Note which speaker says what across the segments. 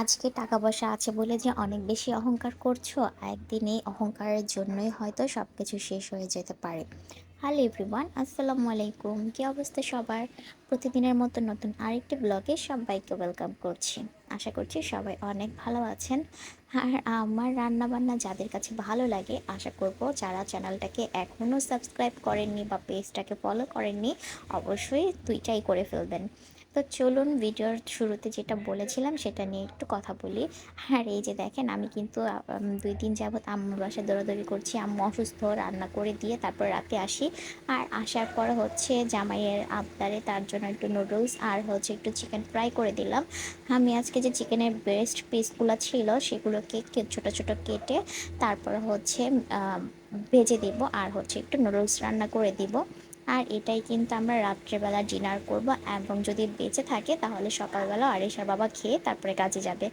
Speaker 1: আজকে টাকা পয়সা আছে বলে যে অনেক বেশি অহংকার করছ একদিন এই অহংকারের জন্যই হয়তো সব কিছু শেষ হয়ে যেতে পারে। হ্যালো এভরিওয়ান আসসালামু আলাইকুম। কী অবস্থা সবার? প্রতিদিনের মতো নতুন আরেকটি ব্লগে সবাইকে ওয়েলকাম করছি। আশা করছি সবাই অনেক ভালো আছেন। আর আমার রান্না বান্না যাদের কাছে ভালো লাগে, আশা করব যারা চ্যানেলটাকে এখনও সাবস্ক্রাইব করেননি বা পেজটাকে ফলো করেননি, অবশ্যই দুইটাই করে ফেলবেন। তো চলুন ভিডিওর শুরুতে যেটা বলেছিলাম সেটা নিয়ে একটু কথা বলি। আর এই যে দেখেন, আমি কিন্তু দুই দিন যাবৎ আম্মুর বাসায় দৌড়াদৌড়ি করছি, আম্মু অসুস্থ, রান্না করে দিয়ে তারপর রাতে আসি। আর আসার পর হচ্ছে জামাইয়ের আবদারে তার জন্য একটু নুডলস আর হচ্ছে একটু চিকেন ফ্রাই করে দিলাম। আমি আজকে যে চিকেনের বেস্ট পিসগুলো ছিল সেগুলোকে কে- ছোট ছোট কেটে তারপর হচ্ছে ভেজে দিব আর হচ্ছে একটু নুডলস রান্না করে দিব। আর এটাই কিন্তু আমরা রাত্রেবেলা ডিনার করব এবং যদি বেঁচে থাকে তাহলে সকালবেলা আরিশার বাবা খেয়ে তারপরে কাজে যাবে।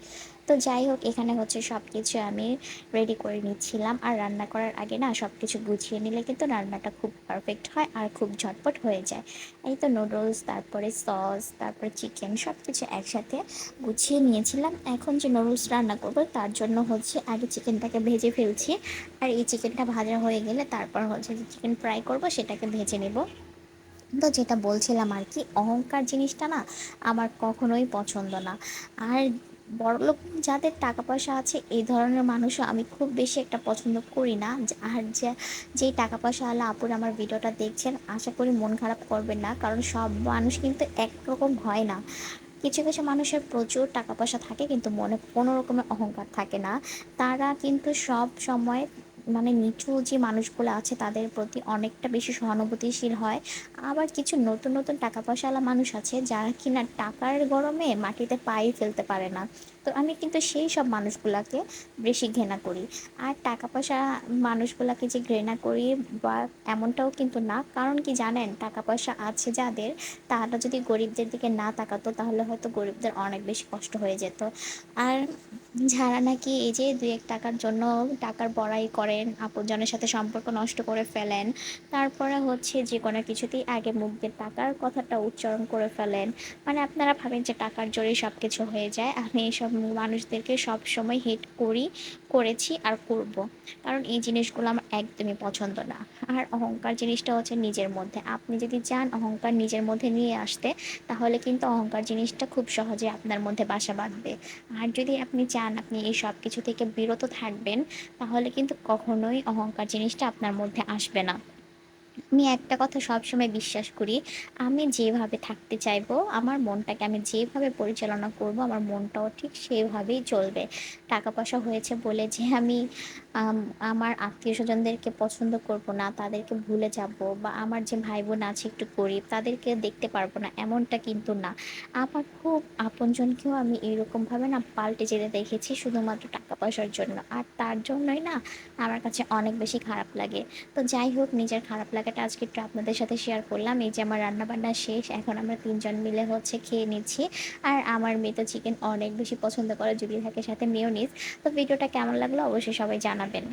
Speaker 1: তো যাই হোক, এখানে হচ্ছে সব কিছু আমি রেডি করে নিচ্ছিলাম। আর রান্না করার আগে না সব কিছু গুছিয়ে নিলে কিন্তু রান্নাটা খুব পারফেক্ট হয় আর খুব ঝটপট হয়ে যায়। এই তো নুডলস তারপরে সস তারপরে চিকেন সব কিছু একসাথে গুছিয়ে নিয়েছিলাম। এখন যে নুডলস রান্না করব তার জন্য হচ্ছে আগে চিকেনটাকে ভেজে ফেলছি। আর এই চিকেনটা ভাজা হয়ে গেলে তারপর হচ্ছে যে চিকেন ফ্রাই করব, সেটাকে ভেজে নেব। তো যেটা বলছিলাম আর কি, অহংকার জিনিসটা না আমার কখনোই পছন্দ না। আর বড়লোক যাদের টাকা পয়সা আছে, এই ধরনের মানুষও আমি খুব বেশি একটা পছন্দ করি না। আর যে, যেই টাকা পয়সা আলা আপুর আমার ভিডিওটা দেখছেন, আশা করি মন খারাপ করবেন না, কারণ সব মানুষ কিন্তু একরকম হয় না। কিছু কিছু মানুষের প্রচুর টাকা পয়সা থাকে, কিন্তু মনে কোনো রকমের অহংকার থাকে না। তারা কিন্তু সব সময় মানে নিচু যে মানুষগুলো আছে, তাদের প্রতি অনেকটা বেশি সহানুভূতিশীল হয়। আবার কিছু নতুন নতুন টাকা পয়সাওয়ালা মানুষ আছে, যারা কিনা টাকার গরমে মাটিতে পায়ে ফেলতে পারে না। তো আমি কিন্তু সেই সব মানুষগুলাকে বেশি ঘৃণা করি। আর টাকা পয়সা মানুষগুলাকে যে ঘৃণা করি বা এমনটাও কিন্তু না। কারণ কি জানেন টাকা পয়সা আছে যাদের, তারা যদি গরিবদের দিকে না তাকাতো, তাহলে হয়তো গরিবদের অনেক বেশি কষ্ট হয়ে যেত। আর যারা নাকি এই যে দু এক টাকার জন্য টাকার বড়াই করেন, আপনজনের সাথে সম্পর্ক নষ্ট করে ফেলেন, তারপরে হচ্ছে যে কোনো কিছুতেই আগে মুখ দিয়ে টাকার কথাটা উচ্চারণ করে ফেলেন। মানে আপনারা ভাবেন যে টাকার জোরেই সব কিছু হয়ে যায়। আমি এইসব মানুষদেরকে সব সময় হেট করি, করেছি আর করব। কারণ এই জিনিসগুলো আমার একদমই পছন্দ না। আর অহংকার জিনিসটা হচ্ছে নিজের মধ্যে। আপনি যদি চান অহংকার নিজের মধ্যে নিয়ে আসতে, তাহলে কিন্তু অহংকার জিনিসটা খুব সহজে আপনার মধ্যে বাসা বাঁধবে। আর যদি আপনি চান আপনি এই সব কিছু থেকে বিরত থাকবেন, তাহলে কিন্তু কখনোই অহংকার জিনিসটা আপনার মধ্যে আসবে না। আমি একটা কথা সবসময় বিশ্বাস করি, আমি যেভাবে থাকতে চাইব, আমার মনটাকে আমি যেভাবে পরিচালনা করব, আমার মনটাও ঠিক সেভাবেই চলবে। টাকা পয়সা হয়েছে বলে যে আমি আমার আত্মীয় স্বজনদেরকে পছন্দ করব না, তাদেরকে ভুলে যাব বা আমার যে ভাই বোন আছে একটু গরিব তাদেরকে দেখতে পারব না, এমনটা কিন্তু না। আমার খুব আপনজনকেও আমি এরকমভাবে না পাল্টে যেতে দেখেছি শুধুমাত্র টাকা পয়সার জন্য। আর তার জন্যই না আমার কাছে অনেক বেশি খারাপ লাগে। তো যাই হোক, নিজের খারাপ লাগাটা আজকে একটু আপনাদের সাথে শেয়ার করলাম। এই যে আমার রান্নাবান্না শেষ, এখন আমরা তিনজন মিলে হচ্ছে খেয়ে নিচ্ছি। আর আমার মেয়ে তো চিকেন অনেক বেশি পছন্দ করে, যদি থাকে সাথে মেয়োনিজ তো ভিডিওটা কেমন লাগল অবশ্যই সবাই জানাবেন।